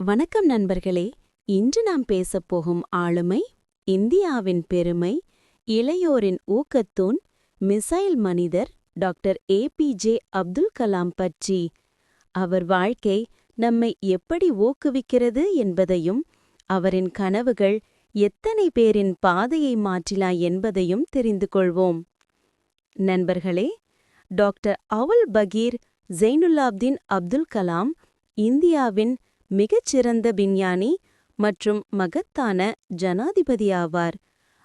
வணக்கம் நண்பர்களே. இன்று நாம் பேசப் போகும் ஆளுமை இந்தியாவின் பெருமை இளையோரின் ஊக்கத்தூண் மிசைல் மனிதர் doctor A P J Abdul Kalam பற்றி. அவர் வாழ்க்கை நம்மை எப்படி ஊக்குவிக்கிறது என்பதையும் அவரின் கனவுகள் எத்தனை பேரின் பாதையை மாற்றிலா என்பதையும் தெரிந்து கொள்வோம். நண்பர்களே டாக்டர் அவுல் பகீர் ஜெய்னுல்லாப்தீன் அப்துல் கலாம் இந்தியாவின் மிகச்சிறந்த விஞ்ஞானி மற்றும் மகத்தான ஜனாதிபதியாவார்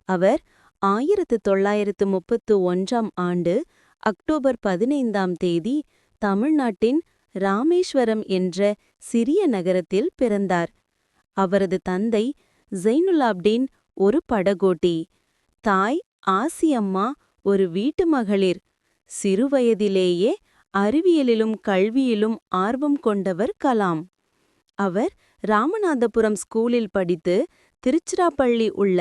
அவர் ஆயிரத்து தொள்ளாயிரத்து முப்பத்து ஒன்றாம் ஆண்டு அக்டோபர் பதினைந்தாம் தேதி தமிழ்நாட்டின் ராமேஸ்வரம் என்ற சிறிய நகரத்தில் பிறந்தார். அவரது தந்தை ஜெய்னுலாப்டீன் ஒரு படகோட்டி தாய் ஆசியம்மா ஒரு வீட்டு மகளிர். சிறுவயதிலேயே அறிவியலிலும் கல்வியிலும் ஆர்வம் கொண்டவர் கலாம். அவர் ராமநாதபுரம் ஸ்கூலில் படித்து திருச்சிராப்பள்ளி உள்ள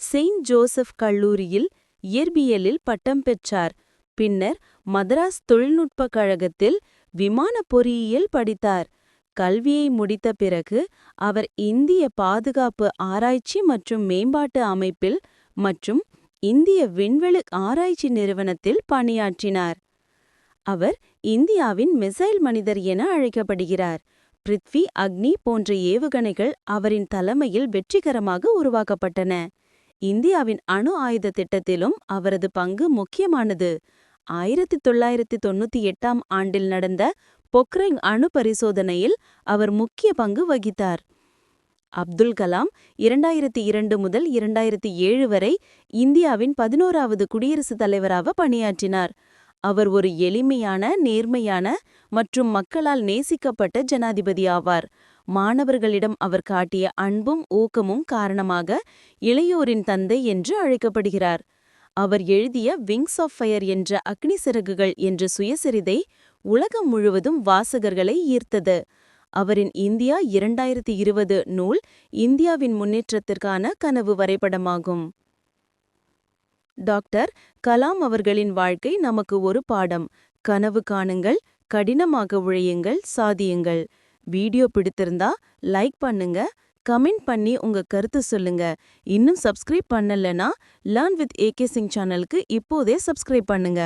செயின்ட் ஜோசப் கல்லூரியில் இயற்பியலில் பட்டம் பெற்றார். பின்னர் மதராஸ் தொழில்நுட்பக் கழகத்தில் விமான பொறியியல் படித்தார். கல்வியை முடித்த பிறகு அவர் இந்திய பாதுகாப்பு ஆராய்ச்சி மற்றும் மேம்பாட்டு அமைப்பில் மற்றும் இந்திய விண்வெளி ஆராய்ச்சி நிறுவனத்தில் பணியாற்றினார். அவர் இந்தியாவின் மிசைல் மனிதர் என அழைக்கப்படுகிறார். பிருத்வி அக்னி போன்ற ஏவுகணைகள் அவரின் தலைமையில் வெற்றிகரமாக உருவாக்கப்பட்டன. இந்தியாவின் அணு ஆயுத திட்டத்திலும் அவரது பங்கு முக்கியமானது. ஆயிரத்தி தொள்ளாயிரத்தி தொண்ணூத்தி எட்டாம் ஆண்டில் நடந்த பொக்ரைங் அணு பரிசோதனையில் அவர் முக்கிய பங்கு வகித்தார். அப்துல் கலாம் இரண்டாயிரத்தி இரண்டு முதல் இரண்டாயிரத்தி ஏழு வரை இந்தியாவின் பதினோராவது குடியரசுத் தலைவராக பணியாற்றினார். அவர் ஒரு எளிமையான நேர்மையான மற்றும் மக்களால் நேசிக்கப்பட்ட ஜனாதிபதி ஆவார். மாணவர்களிடம் அவர் காட்டிய அன்பும் ஊக்கமும் காரணமாக இளையோரின் தந்தை என்று அழைக்கப்படுகிறார். அவர் எழுதிய விங்ஸ் ஆஃப் ஃபயர் என்ற அக்னி சிறகுகள் என்ற சுயசரிதை உலகம் முழுவதும் வாசகர்களை ஈர்த்தது. அவரின் இந்தியா இரண்டாயிரத்தி இருபது நூல் இந்தியாவின் முன்னேற்றத்திற்கான கனவு வரைபடமாகும். டாக்டர் கலாம் அவர்களின் வாழ்க்கை நமக்கு ஒரு பாடம். கனவு காணுங்கள் கடினமாக உழையுங்கள் சாதியுங்கள். வீடியோ பிடித்திருந்தா லைக் பண்ணுங்க கமெண்ட் பண்ணி உங்க கருத்து சொல்லுங்க. இன்னும் சப்ஸ்கிரைப் பண்ணலனா லேர்ன் வித் ஏகே சிங் சேனலுக்கு இப்போதே சப்ஸ்கிரைப் பண்ணுங்க.